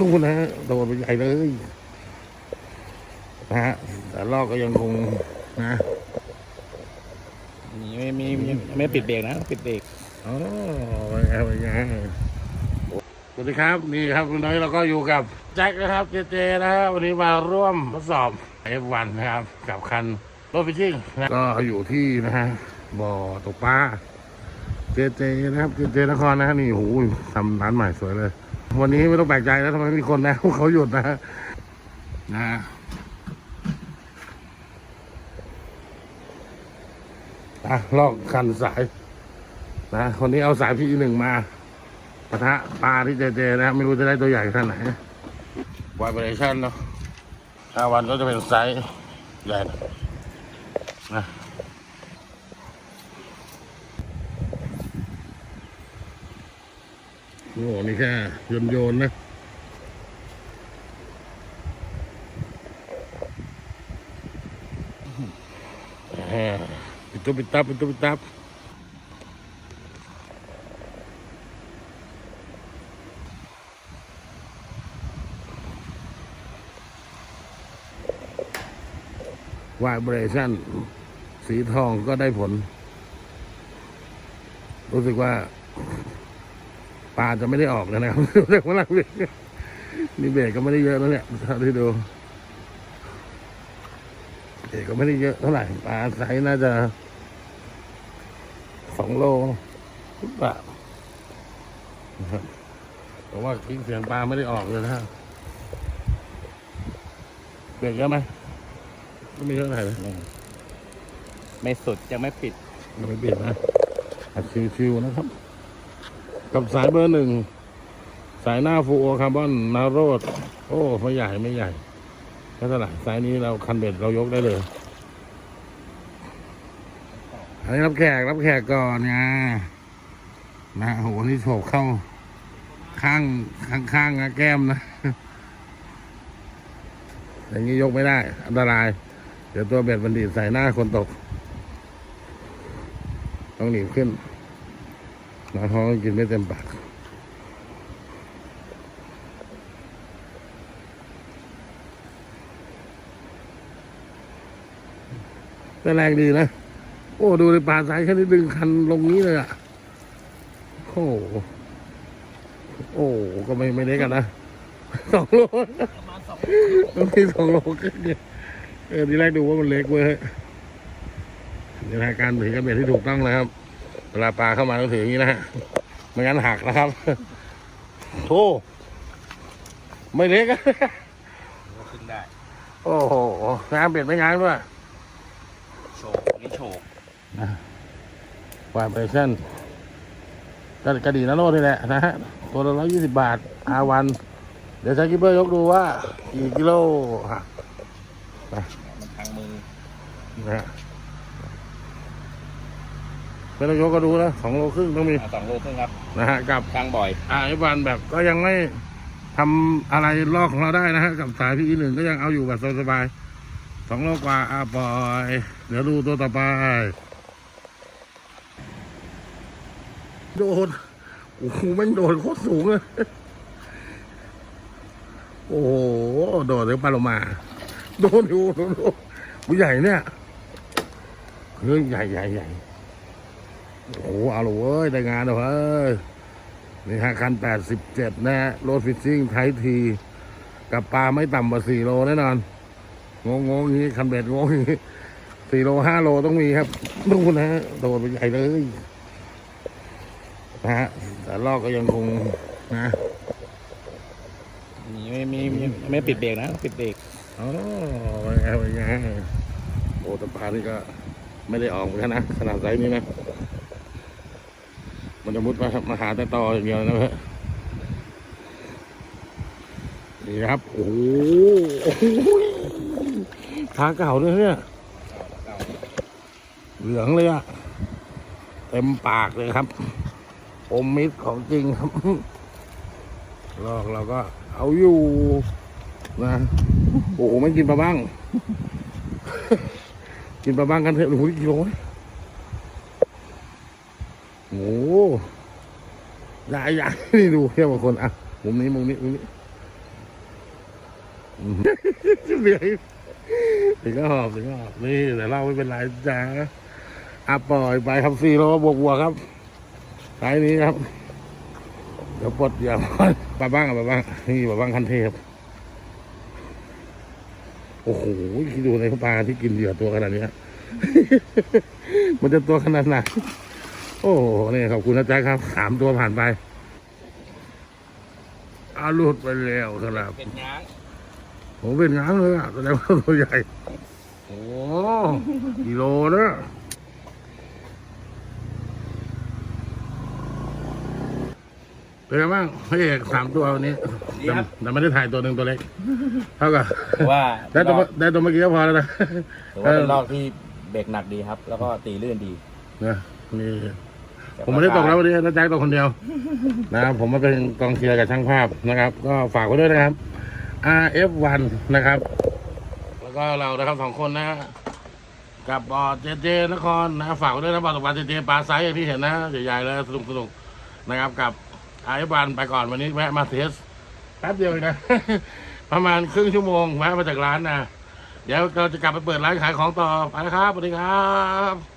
ดูนะฮะโดนไปใหญ่เลยนะฮะแต่ลอกก็ยังคงนะนี่ไม่ไม่ไม่ไม่ปิดเบรกนะปิดเบรกอ๋อเป็นไงเป็นไงสวัสดีครับนี่ครับวันนี้เราก็อยู่กับแจ็คนะครับเจเจนะฮะวันนี้มาร่วมทดสอบ F1 นะครับ กับคันรถฟิชชิ่งนะก็อยู่ที่นะฮะบ่อตกปลาเจเจนะครับเจเจนครนะฮะนี่โหทำร้านใหม่สวยเลย วันนี้ไม่ต้องแปลกใจแล้วทำไมมีคนนะเขาหยุดนะฮะนะฮะอะลอกคันสายนะคนนี้เอาสายพี่หนึ่งมาปะทะปลาที่เจเจนะไม่รู้จะได้ตัวใหญ่ขนาดไหนวายเบรชั่นเนาะห้าวันก็จะเป็นไซส์ใหญ่นะ โอ้โหนี่แค่โยนโยนนะปิดตุ๊บปิดตับปิดตุ๊บปิดตับวายเบรชั่น สีทองก็ได้ผล รู้สึกว่า ปลาจะไม่ได้ออกแล้วนะครับรู้สึกว่าลังเบรกนี่เบรกก็ไม่ได้เยอะแล้วเนี่ยเท่าที่ดูเบรกก็ไม่ได้เยอะเท่าไหร่ปลาไซส์น่าจะสองโลหรือเปล่านะครับแต่ว่าคลิปเสียงปลาไม่ได้ออกเลยนะเบรกเยอะไหมก็ไม่เยอะเท่าไหร่นะไม่สุดยังไม่ปิดยังไม่เปลี่ยนนะอัดชิวๆนะครับ กับสายเบอร์หนึ่ง สายหน้าฟูโอคาร์บอนนาโรด โอ้ ไม่ใหญ่ไม่ใหญ่แค่เท่าไหร่สายนี้เราคันเบ็ดเรายกได้เลยอันนี้รับแขกรับแขกก่อนไงนะโหนี่โฉบเข้า ข้างข้างข้างนะแก้มนะ อย่างนี้ยกไม่ได้ อันตราย เดี๋ยวตัวเบ็ดบันดีใส่หน้าคนตก ต้องหนีบขึ้น น้ำท้องกินไม่เต็มปากแต่แรงดีนะ โอ้ ดูในป่าสายแค่นี้ดึงคันลงนี้เลยอะ โอ้โหโอ้ก็ไม่ไม่เล็กกันนะสองโลมันมีสองโลขึ้นเนี่ยเออทีแรกดูว่ามันเล็กเว้ยนี่นการถือกระเบ็ดที่ถูกต้องนะครับ เวลาปลาเข้ามาต้องถืออย่างนี้นะฮะไม่งั้นหักนะครับโธ่ไม่เล็กอะขึ้นได้ โอ้โหงามเบ็ดไม่งามด้วยโฉกนี่โฉกวายเปอร์เซ็นต์ก็กระดีนาโรดนี่แหละนะฮะ ตัวละร้อยยี่สิบบาทอาวัน เดี๋ยวใช้กิปเปอร์ยกดูว่ากี่กิโลฮะมันทางมือนะฮะ ไม่ต้องยกก็ดูนะสองโลครึ่งต้องมีอ่าสองโลครึ่งครับนะฮะกับทางบ่อยอ่าไอ้วันแบบก็ยังไม่ทำอะไรลอกของเราได้นะฮะกับสายพี่อีหนึ่งก็ยังเอาอยู่แบบสบายๆสองโลกว่าอ่าปล่อยเดี๋ยวดูตัวต่อไปโดนโอ้โหแม่งโดนโคตรสูงเลยโอ้โหโดดเดี๋ยวปลาโลมาโดนอยู่โดนโดนผู้ใหญ่เนี่ยเฮ้ยใหญ่ใหญ่ใหญ่ โอ้โหเอาละเว้ยได้งานแล้วเฮ้ยนี่ฮะคันแปดสิบเจ็ดนะฮะรถฟิชชิ่งไทยที กับปลาไม่ต่ำกว่าสี่โลแน่นอน งงงๆอย่างนี้คันเบ็ดงงอย่างนี้สี่โลห้าโลต้องมีครับดูนะฮะโดดไปใหญ่เลยนะฮะแต่ลอกก็ยังคงนะนี่ไม่ไม่ไม่ไม่ปิดเบรกนะ ปิดเบรกอ๋อเป็นไงเป็นไงโอ้แต่ปลานี่ก็ไม่ได้ออกเหมือนกันนะขนาดไซส์นี้นะ มันจะมุดมามาหาแต่ตออย่างเดียวนะเพื่อนนี่ครับ โอ้โหโอ้โหขาเก่าด้วยเนี่ย เหลืองเลยอะเต็มปากเลยครับ อมมิตรของจริงครับ ลอกเราก็เอาอยู่นะ โอ้โหไม่กินปลาบ้าง กินปลาบ้างกันเถอะโอ้โหกิโลนะ โอ้โหใหญ่ใหญ่นี่ดูเทียบกับคนอะมุมนี้มุมนี้มุมนี้เบียร์ถึงก็หอบถึงก็หอบนี่แต่เราไม่เป็นไรจ้าอะปล่อยไปครับสี่โลบวกบวกครับสายนี้ครับ เดี๋ยวปลดอย่าปลาบ้างอะปลาบ้างนี่ปลาบ้างคันเทพโอ้โหคิดดูในปลาที่กินเหยื่อตัวขนาดเนี้ยมันจะตัวขนาดไหน โอ้โหนี่ขอบคุณนะจ๊ะครับสามตัวผ่านไปอาหลุดไปแล้วครับ เป็นง้างผมเป็นง้างเลยอะแสดงว่าตัวใหญ่ โอ้กิโลนะเป็นไงบ้างพระเอกสามตัววันนี้แต่แต่ไม่ได้ถ่ายตัวหนึ่งตัวเล็ก เท่ากับว่าได้ตัวเมื่อได้ตัวเมื่อกี้ก็พอแล้วนะ ถือว่าเป็นรอบที่เบรกหนักดีครับ แล้วก็ตีลื่นดี นะนี่ ผมไม่ได้ตกแล้ววันนี้นะแจ็คตกคนเดียว นะครับผมมาเป็นกองเชียร์กับช่างภาพนะครับ ก็ฝากไว้ด้วยนะครับ RF1 นะครับ แล้วก็เรานะครับสองคนนะกับบอเจเจนครนะฝากไว้ด้วยนะบอตกปลาเจเจปลาไซส์อย่างที่เห็นนะใหญ่ๆเลยสนุกสนุกๆนะครับ กับ RF1 ไปก่อนวันนี้แวะมาเทสแป๊บเดียวเองนะประมาณครึ่งชั่วโมงแวะมาจากร้านนะเดี๋ยวเราจะกลับไปเปิดร้านขายของต่อไปนะครับสวัสดีครับ